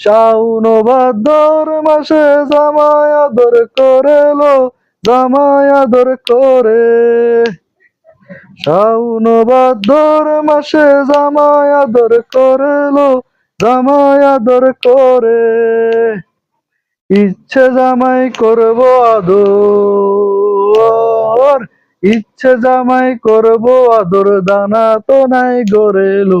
শাউন ভাদর মাসে জামাই আদর করেলো, জামাই আদর করে। শাউন ভাদর মাসে জামাই আদর করেলো, জামাই আদর করে। ইচ্ছে জামাই করব আদর, ইচ্ছে জামাই করব আদর, দানা তো নাই গড়েলো।